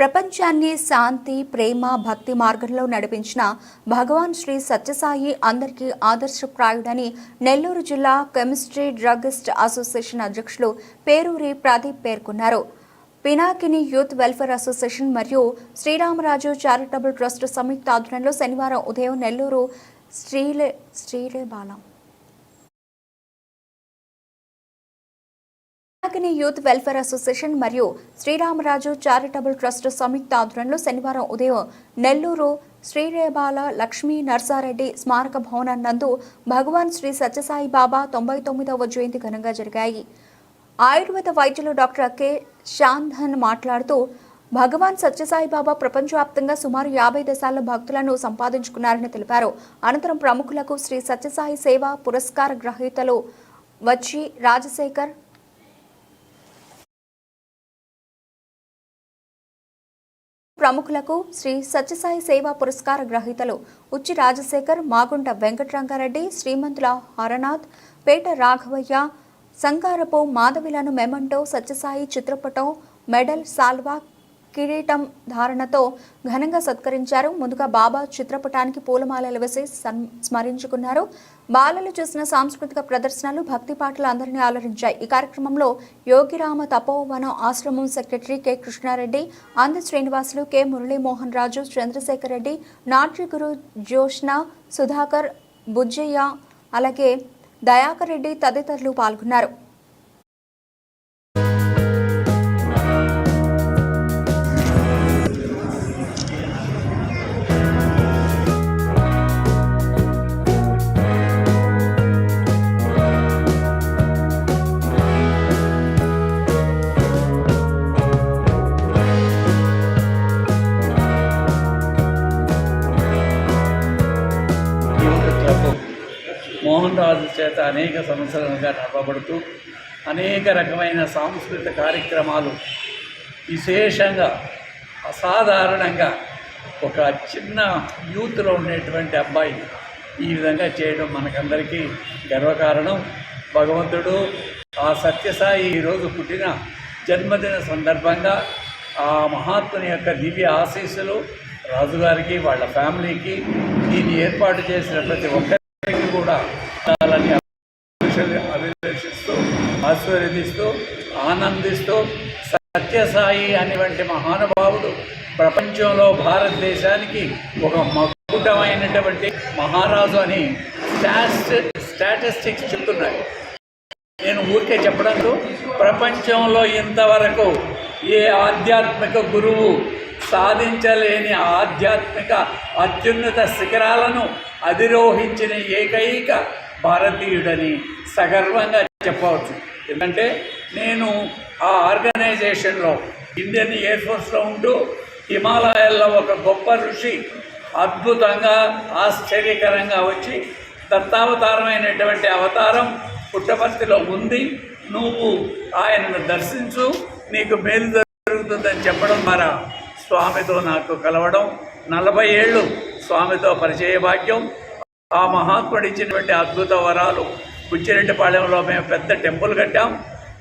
ప్రపంచాన్ని శాంతి ప్రేమ భక్తి మార్గంలో నడిపించిన భగవాన్ శ్రీ సత్యసాయి అందరికీ ఆదర్శప్రాయుడని నెల్లూరు జిల్లా కెమిస్ట్రీ డ్రగిస్ట్ అసోసియేషన్ అధ్యక్షులు పేరూరి ప్రదీప్ పేర్కొన్నారు. పినాకిని యూత్ వెల్ఫేర్ అసోసియేషన్ మరియు శ్రీరామరాజు చారిటబుల్ ట్రస్ట్ సంయుక్త ఆధ్వర్యంలో శనివారం ఉదయం నెల్లూరు శ్రీలే శ్రీలే బాలం పినాకిని యూత్ వెల్ఫేర్ అసోసియేషన్ మరియు శ్రీరామరాజు చారిటబుల్ ట్రస్ట్ సంయుక్త ఆధ్వర్యంలో శనివారం ఉదయం నెల్లూరు శ్రీరేబాల లక్ష్మీ నర్సారెడ్డి స్మారక భవనం నందు భగవాన్ శ్రీ సత్యసాయి బాబా తొంభై తొమ్మిదవ జయంతి ఘనంగా జరిగాయి. ఆయుర్వేద వైద్యులు డాక్టర్ కె. శాంధన్ మాట్లాడుతూ భగవాన్ సత్యసాయి బాబా ప్రపంచవ్యాప్తంగా సుమారు యాభై దేశాల్లో భక్తులను సంపాదించుకున్నారని తెలిపారు. అనంతరం ప్రముఖులకు శ్రీ సత్యసాయి సేవ పురస్కార గ్రహీతలు వచ్చి రాజశేఖర్ ప్రముఖులకు శ్రీ సత్యసాయి సేవా పురస్కార గ్రహీతలు ఉచ్చి రాజశేఖర్ మాగుంట వెంకటరంగారెడ్డి శ్రీమంతుల హరనాథ్ పేట రాఘవయ్య సంగారపు మాధవిలను మెమంటో సత్యసాయి చిత్రపటం మెడల్ సాల్వా కిరీటం ధారణతో ఘనంగా సత్కరించారు. ముందుగా బాబా చిత్రపటానికి పూలమాలలు వేసి స్మరించుకున్నారు. బాలలు చేసిన సాంస్కృతిక ప్రదర్శనలు భక్తి పాటలు అందరినీ ఆలరించాయి ఈ కార్యక్రమంలో యోగిరామ తపోవనం ఆశ్రమం secretary K. Krishna Reddy Andhra Srinivasulu K. Murali Mohan Raju Chandrasekhar Reddy నాట్యగురు Jyoshna Sudhakar Bujjaiah అలాగే దయాకర్ రెడ్డి తదితరులు పాల్గొన్నారు. చేత అనేక సంవత్సరాలుగా నడపబడుతూ అనేక రకమైన సాంస్కృతిక కార్యక్రమాలు విశేషంగా అసాధారణంగా ఒక చిన్న యూత్లో ఉండేటువంటి అబ్బాయి ఈ విధంగా చేయడం మనకందరికీ గర్వకారణం. భగవంతుడు ఆ సత్యసాయి ఈరోజు పుట్టిన జన్మదిన సందర్భంగా ఆ మహాత్ముని యొక్క దివ్య ఆశీస్సులు రాజుగారికి వాళ్ళ ఫ్యామిలీకి దీన్ని ఏర్పాటు చేసిన ప్రతి ఒక్కరికి కూడా ఉండాలని అభిలషిస్తూ ఆశీర్వదిస్తూ ఆనందిస్తూ సత్యసాయి అనేటువంటి మహానుభావుడు ప్రపంచంలో భారతదేశానికి ఒక మకుటమైనటువంటి మహారాజు అని స్టాటిస్టిక్స్ చెప్తున్నాయి. నేను ఊరికే చెప్పడంతో ప్రపంచంలో ఇంతవరకు ఏ ఆధ్యాత్మిక గురువు సాధించలేని ఆధ్యాత్మిక అత్యున్నత శిఖరాలను అధిరోహించిన ఏకైక భారతీయుడని సగర్వంగా చెప్పవచ్చు. ఎందుకంటే నేను ఆ ఆర్గనైజేషన్లో ఇండియన్ ఎయిర్ ఫోర్స్లో ఉంటూ హిమాలయాల్లో ఒక గొప్ప ఋషి అద్భుతంగా ఆశ్చర్యకరంగా వచ్చి దత్తావతారమైనటువంటి అవతారం పుట్టపర్తిలో ఉంది. నువ్వు ఆయనను దర్శించు నీకు మేలు జరుగుతుందని చెప్పడం ద్వారా స్వామితో నాకు కలవడం. నలభై ఏళ్ళు స్వామితో పరిచయ భాగ్యం ఆ మహాత్ముడు ఇచ్చినటువంటి అద్భుత వరాలు బుచ్చిరెడ్డిపాళెంలో మేము పెద్ద టెంపుల్ కట్టాం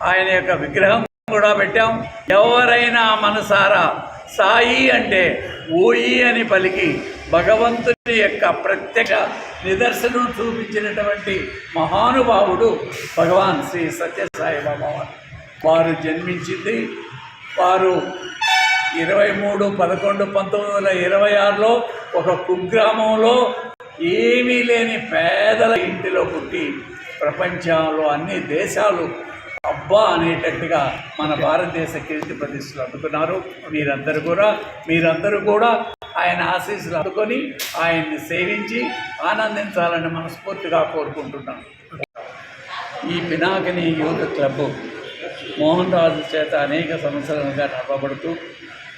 ఆయన యొక్క విగ్రహం కూడా పెట్టాం ఎవరైనా మనసారా సాయి అంటే ఓయి అని పలికి భగవంతుని యొక్క ప్రత్యక్ష నిదర్శనం చూపించినటువంటి మహానుభావుడు భగవాన్ శ్రీ సత్యసాయి బాబా వారు. వారు జన్మించింది వారు ఇరవై మూడు పదకొండు పంతొమ్మిది వందల ఇరవై ఆరులో ఒక కుగ్రామంలో ఏమీ లేని పేదల ఇంటిలో పుట్టి ప్రపంచంలో అన్ని దేశాలు అబ్బా అనేటట్టుగా మన భారతదేశ కీర్తి ప్రతిష్టలు అందుకున్నారు. మీరందరూ కూడా మీరందరూ కూడా ఆయన ఆశీస్సులు అందుకొని ఆయన్ని సేవించి ఆనందించాలని మనస్ఫూర్తిగా కోరుకుంటున్నాను. ఈ పినాకిని యూత్ క్లబ్ మోహన్ రాజు చేత అనేక సంవత్సరాలుగా నడపబడుతూ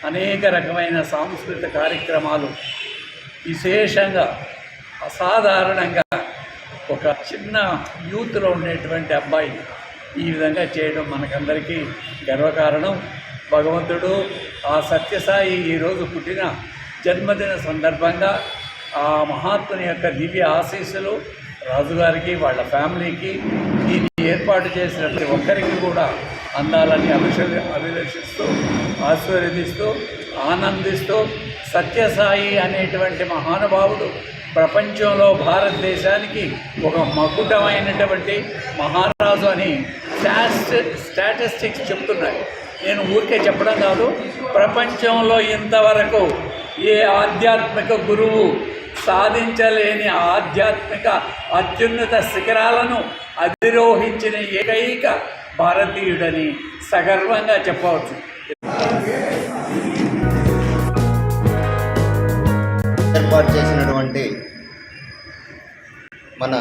అనేక రకమైన సాంస్కృతిక కార్యక్రమాలు విశేషంగా అసాధారణంగా ఒక చిన్న యూత్లో ఉండేటువంటి అబ్బాయి ఈ విధంగా చేయడం మనకందరికీ గర్వకారణం. భగవంతుడు ఆ సత్యసాయి ఈరోజు పుట్టిన జన్మదిన సందర్భంగా ఆ మహాత్ముని యొక్క దివ్య ఆశీస్సులు రాజుగారికి వాళ్ళ ఫ్యామిలీకి దీన్ని ఏర్పాటు చేసిన ప్రతి ఒక్కరికి కూడా అందాలని అభిష అభిలషిస్తూ ఆశీర్వదిస్తూ ఆనందిస్తూ సత్యసాయి అనేటువంటి మహానుభావుడు ప్రపంచంలో భారతదేశానికి ఒక మకుటమైనటువంటి మహారాజు అని స్టాస్ట్ స్టాటిస్టిక్స్ చెప్తున్నాయి. నేను ఊరికే చెప్పడం కాదు ప్రపంచంలో ఇంతవరకు ఏ ఆధ్యాత్మిక గురువు సాధించలేని ఆధ్యాత్మిక అత్యున్నత శిఖరాలను అధిరోహించిన ఏకైక భారతీయుడని సగర్వంగా చెప్పవచ్చు. ఏర్పాటు చేసినటువంటి మన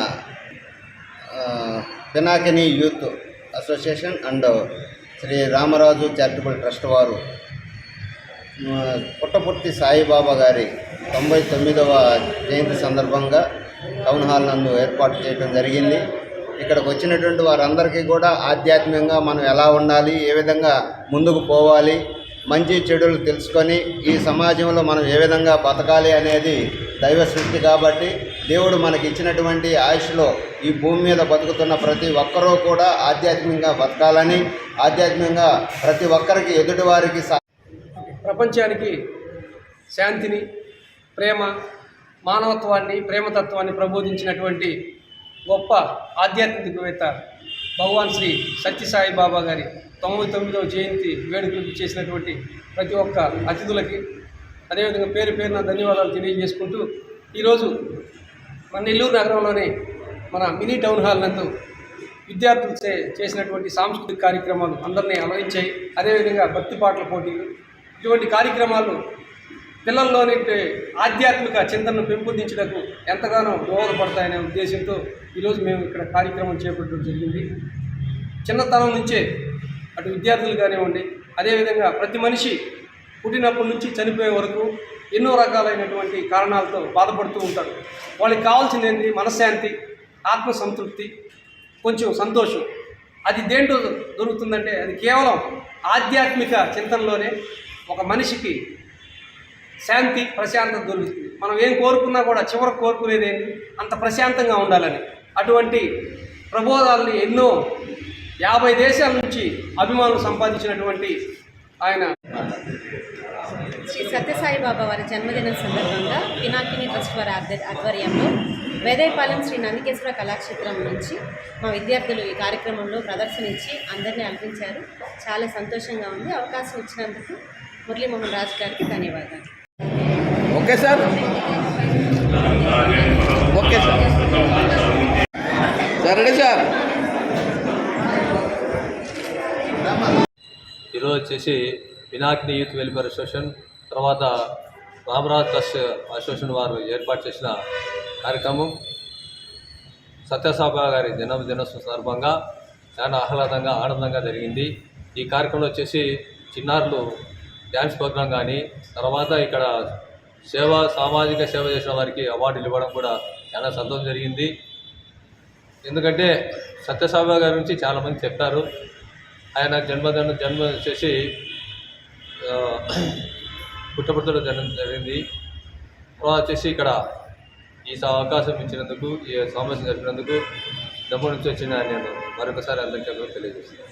Pinakini youth association and Shri Ramaraju charitable trust వారు పుట్టపూర్తి పుట్టపుర్తి సాయిబాబా గారి తొంభై తొమ్మిదవ జయంతి సందర్భంగా టౌన్ హాల్ నందు ఏర్పాటు చేయడం జరిగింది. ఇక్కడికి వచ్చినటువంటి వారందరికీ కూడా ఆధ్యాత్మికంగా మనం ఎలా ఉండాలి ఏ విధంగా ముందుకు పోవాలి మంచి చెడులు తెలుసుకొని ఈ సమాజంలో మనం ఏ విధంగా బతకాలి అనేది దైవ సృష్టి కాబట్టి దేవుడు మనకి ఇచ్చినటువంటి ఆయుష్లో ఈ భూమి మీద బతుకుతున్న ప్రతి ఒక్కరూ కూడా ఆధ్యాత్మికంగా బతకాలని ఆధ్యాత్మికంగా ప్రతి ఒక్కరికి ఎదుటివారికి సా ప్రపంచానికి శాంతిని ప్రేమ మానవత్వాన్ని ప్రేమతత్వాన్ని ప్రబోధించినటువంటి గొప్ప ఆధ్యాత్మికవేత్త భగవాన్ శ్రీ సత్యసాయి బాబా గారి తొంభై తొమ్మిదవ జయంతి వేడుకలు చేసినటువంటి ప్రతి ఒక్క అతిథులకి అదేవిధంగా పేరు పేరున ధన్యవాదాలు తెలియజేసుకుంటూ ఈరోజు మన నెల్లూరు నగరంలోని మన మినీ టౌన్ హాల్ నందు విద్యార్థులు చే చేసినటువంటి సాంస్కృతిక కార్యక్రమాలు అందరినీ అలరించాయి. అదేవిధంగా భక్తి పాటల పోటీలు. ఇటువంటి కార్యక్రమాలు పిల్లల్లోని ఆధ్యాత్మిక చింతనను పెంపొందించడానికి ఎంతగానో దోహదపడతాయనే ఉద్దేశంతో ఈరోజు మేము ఇక్కడ కార్యక్రమం చేపట్టడం జరిగింది. చిన్నతనం నుంచే అటు విద్యార్థులు కానివ్వండి అదేవిధంగా ప్రతి మనిషి పుట్టినప్పటి నుంచి చనిపోయే వరకు ఎన్నో రకాలైనటువంటి కారణాలతో బాధపడుతూ ఉంటారు వాళ్ళకి కావాల్సింది ఏంటి? మనశ్శాంతి ఆత్మసంతృప్తి కొంచెం సంతోషం. అది దేంట్లో దొరుకుతుందంటే అది కేవలం ఆధ్యాత్మిక చింతనలోనే ఒక మనిషికి శాంతి ప్రశాంతత దొరుకుతుంది. మనం ఏం కోరుకున్నా కూడా చివరకు కోరుకునేది ఏంటి? అంత ప్రశాంతంగా ఉండాలని. అటువంటి ప్రబోధాలని ఎన్నో యాభై దేశాల నుంచి అభిమానులు సంపాదించినటువంటి ఆయన. శ్రీ సత్యసాయి బాబా వారి జన్మదినం సందర్భంగా పినాకిని ట్రస్ట్ వారి ఆధ్వ- ఆధ్వర్యంలో వేదయపాలెం శ్రీ నందికేశ్వర కళాక్షేత్రం నుంచి మా విద్యార్థులు ఈ కార్యక్రమంలో ప్రదర్శన ఇచ్చి అందరినీ అల్పించారు చాలా సంతోషంగా ఉంది. అవకాశం ఇచ్చినందుకు మురళీమోహన్ రాజు గారికి ధన్యవాదాలు. Okay sir. Okay sir. Sir sir. ఈరోజు వచ్చేసి వినాయకుని యూత్ వెల్ఫేర్ అసోసియేషన్ తర్వాత రామరాజ్ ట్రస్ట్ అసోసియేషన్ వారు ఏర్పాటు చేసిన కార్యక్రమం. సత్యసాబా గారి జన్మదినోత్సవం సందర్భంగా చాలా ఆహ్లాదంగా ఆనందంగా జరిగింది. ఈ కార్యక్రమంలో వచ్చేసి చిన్నారులు డ్యాన్స్ ప్రోగ్రాం కానీ తర్వాత ఇక్కడ సేవ సామాజిక సేవ చేసిన వారికి అవార్డులు ఇవ్వడం కూడా చాలా సంతోషం జరిగింది. ఎందుకంటే సత్యసాబా గారి గురించి చాలామంది చెప్పారు. ఆయన జన్మదిన జన్మ చేసి ఆ, జన్మ జరిగింది. తర్వాత వచ్చేసి ఇక్కడ ఈ స- అవకాశం ఇచ్చినందుకు ఈ సమావేశం జరిపినందుకు డబ్బు నుంచి వచ్చిన నేను మరొకసారి అందరికీ తెలియజేస్తాను